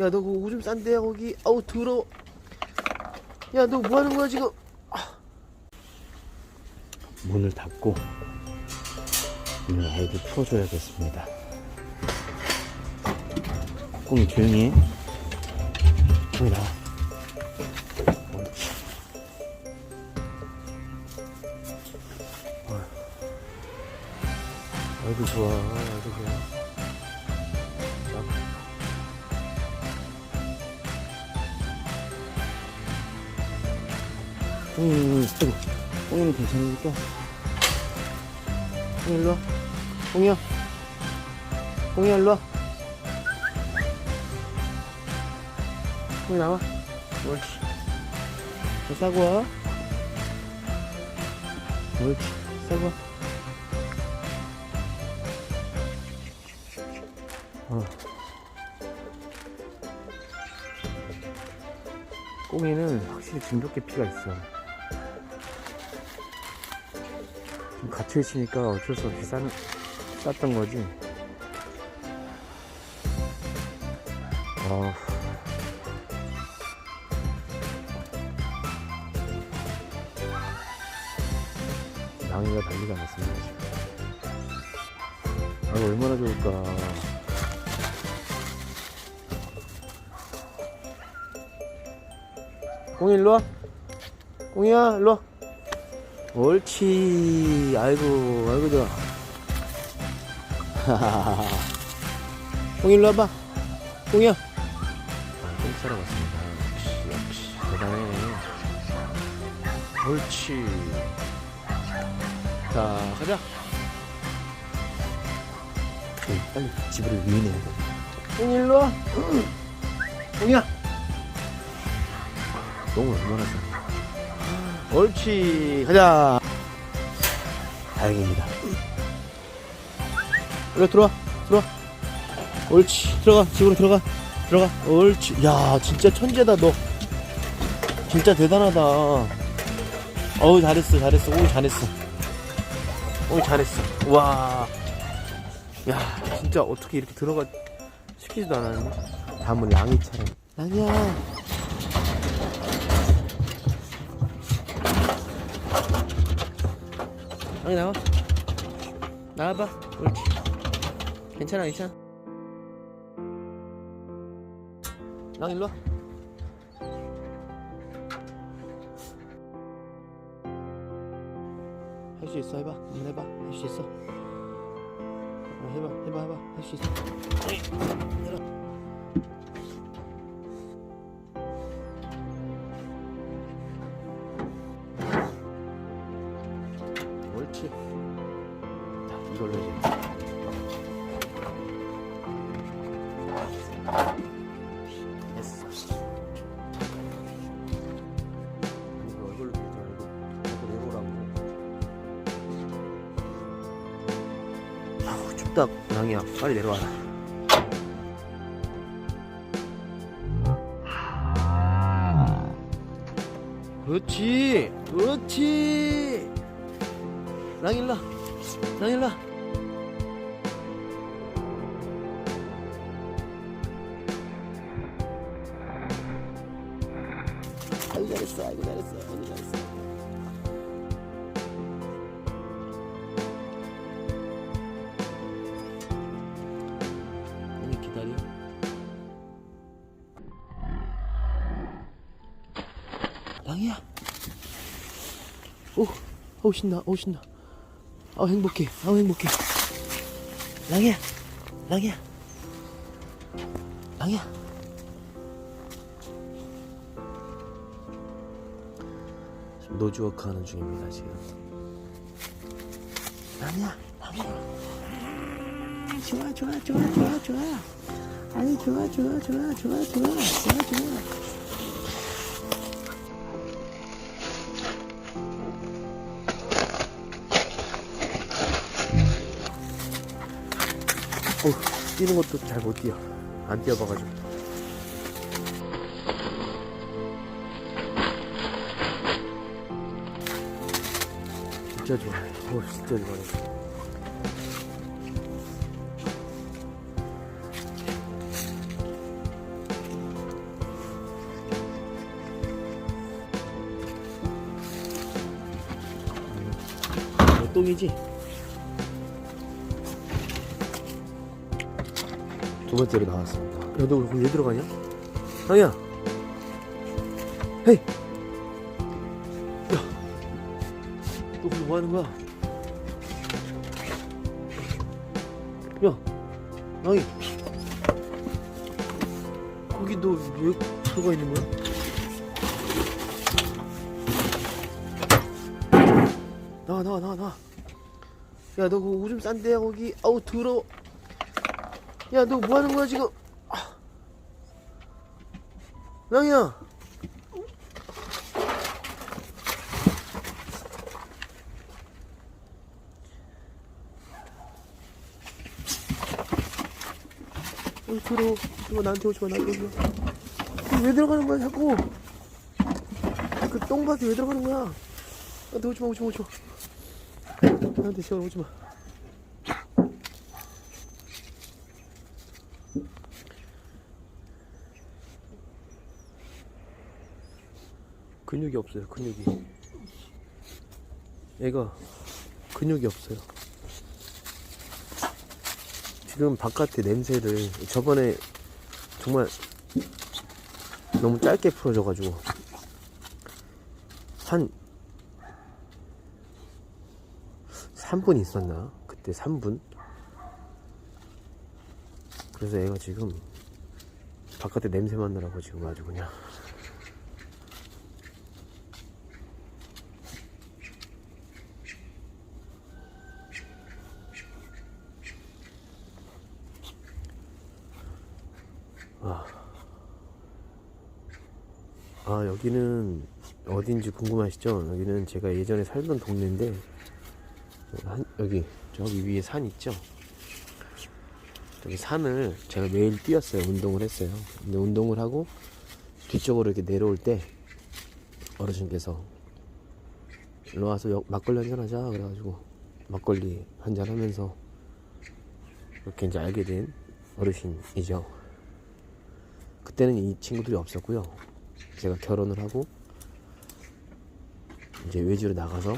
야, 너 그거 오줌 싼데, 거기. 아우, 더러워. 야, 너 뭐 하는 거야, 지금? 아. 문을 닫고, 오늘 아이들 풀어줘야겠습니다. 꽁이 조용히 해. 꽁이 나와. 옳지. 어휴. 아이고, 좋아. 아이고, 꽁이, 아이고, 꽁이는 괜찮으니까. 꽁이 일로 와. 꽁이야. 꽁이야, 일로 와. 꽁이 나와. 옳지. 자, 싸고 와. 옳지. 싸고 와. 어. 꽁이는 확실히 진돗개 피가 있어. 좀 갇혀 있으니까 어쩔 수 없이 싸는, 쌌던 거지. 어. 낭이가 난리가 났습니다, 지금. 아, 얼마나 좋을까. 꽁이 일로 와. 꽁이야, 일로 와. 옳지. 아이고, 아이고, 좋아. 일로 와봐. 꽁이야. 아, 꽁 싸러 갔습니다. 역시, 역시. 대단해. 옳지. 자, 가자. 응, 빨리 집으로 유인해야 돼. 꽁이 일로 와. 꽁이야. 너무 얼마나 싸. 옳지. 가자. 다행입니다. 일로 들어와. 들어와. 옳지. 들어가. 집으로 들어가. 들어가. 옳지. 야, 진짜 천재다, 너. 진짜 대단하다. 어우, 잘했어, 잘했어. 오, 잘했어. 오, 잘했어. 와. 야, 진짜 어떻게 이렇게 들어가, 시키지도 않았네. 다음은 랑이처럼. 랑이야. 랑이 나와. 나와봐. 옳지. 괜찮아, 괜찮아. 랑 일로 와. 할 수 있어 해봐 한번 해봐 할 수 있어 어, 해봐 해봐 해봐 할 수 있어 내려. 옳지. 자 이걸로 이제. 됐어. 이거 얼굴로 보지 말고 얼굴 내보라고 아우 춥다. 랑이야. 빨리 내려와라. 그렇지. 그렇지 랑 일라 랑 일라 아이고 잘했어 아이고 잘했어 아이고 잘했어 언니 기다려. 랑이야. 오, 어우 신나, 어우 신나. 아우 행복해, 아우 행복해. 랑이야, 랑이야, 랑이야. 지금 노즈워크 하는 중입니다 지금. 랑이야, 랑이야. 좋아 좋아 좋아 좋아 좋아 아니 좋아 좋아 좋아 좋아 좋아 좋아 좋아 어, 뛰는 것도 잘 못 뛰어. 안 뛰어봐가지고. 진짜 좋아. 어, 진짜 좋아요 음, 뭐 똥이지? 두 번째로 나왔습니다. 야, 너 거기 왜 들어가냐? 상이야! 헤이! 야! 너 거기 뭐 하는 거야? 야! 상이! 거기 너 왜 들어가 있는 거야? 나와 나와 나와 나와 야 너그 오줌 싼데야 거기 아우 더러워 야 너 뭐 하는 거야 지금? 아. 랑이야. 어이 더러워 이거 나한테 오지 마 나한테 오지 마. 왜 들어가는 거야 자꾸? 그 똥밭에 왜 들어가는 거야? 나한테 오지 마 오지 마 오지 마. 나한테 제발 오지 마 근육이 없어요 근육이 얘가 근육이 없어요 지금 바깥에 냄새를 저번에 정말 너무 짧게 풀어줘가지고 한 3분 있었나? 그때 3분? 그래서 애가 지금 바깥에 냄새 맡느라고 지금 아주 그냥 아 여기는 어딘지 궁금하시죠? 여기는 제가 예전에 살던 동네인데 한, 여기 저기 위에 산 있죠? 저기 산을 제가 매일 뛰었어요. 운동을 했어요. 근데 운동을 하고 뒤쪽으로 이렇게 내려올 때 어르신께서 일로 와서 여- 막걸리 한잔 하자 그래가지고 막걸리 한잔 하면서 이렇게 이제 알게 된 어르신이죠. 그때는 이 친구들이 없었고요. 제가 결혼을 하고 이제 외지로 나가서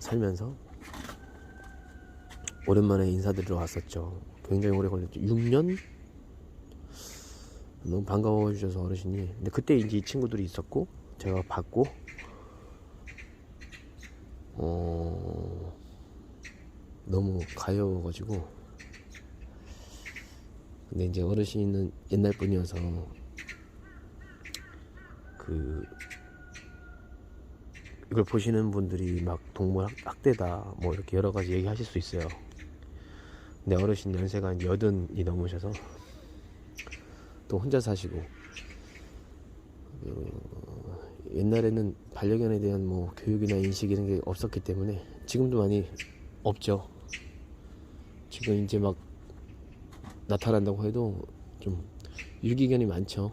살면서 오랜만에 인사드리러 왔었죠. 굉장히 오래 걸렸죠. 6년? 너무 반가워 주셔서 어르신이. 근데 그때 이제 이 친구들이 있었고 제가 봤고 어 너무 가여워가지고 근데 이제 어르신은 옛날 분이어서 그 이걸 보시는 분들이 막 동물 학- 학대다 뭐 이렇게 여러 가지 얘기하실 수 있어요. 근데 어르신 연세가 이제 여든이 넘으셔서 또 혼자 사시고 어, 옛날에는 반려견에 대한 뭐 교육이나 인식 이런 게 없었기 때문에 지금도 많이 없죠. 지금 이제 막 나타난다고 해도 좀 유기견이 많죠.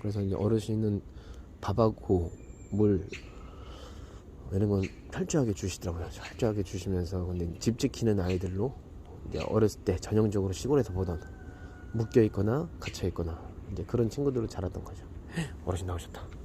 그래서 이제 어르신은 밥하고 물 이런 건 철저하게 주시더라고요. 철저하게 주시면서 근데 집 지키는 아이들로 이제 어렸을 때 전형적으로 시골에서 보던 묶여 있거나 갇혀 있거나 이제 그런 친구들로 자랐던 거죠. 어르신 나오셨다.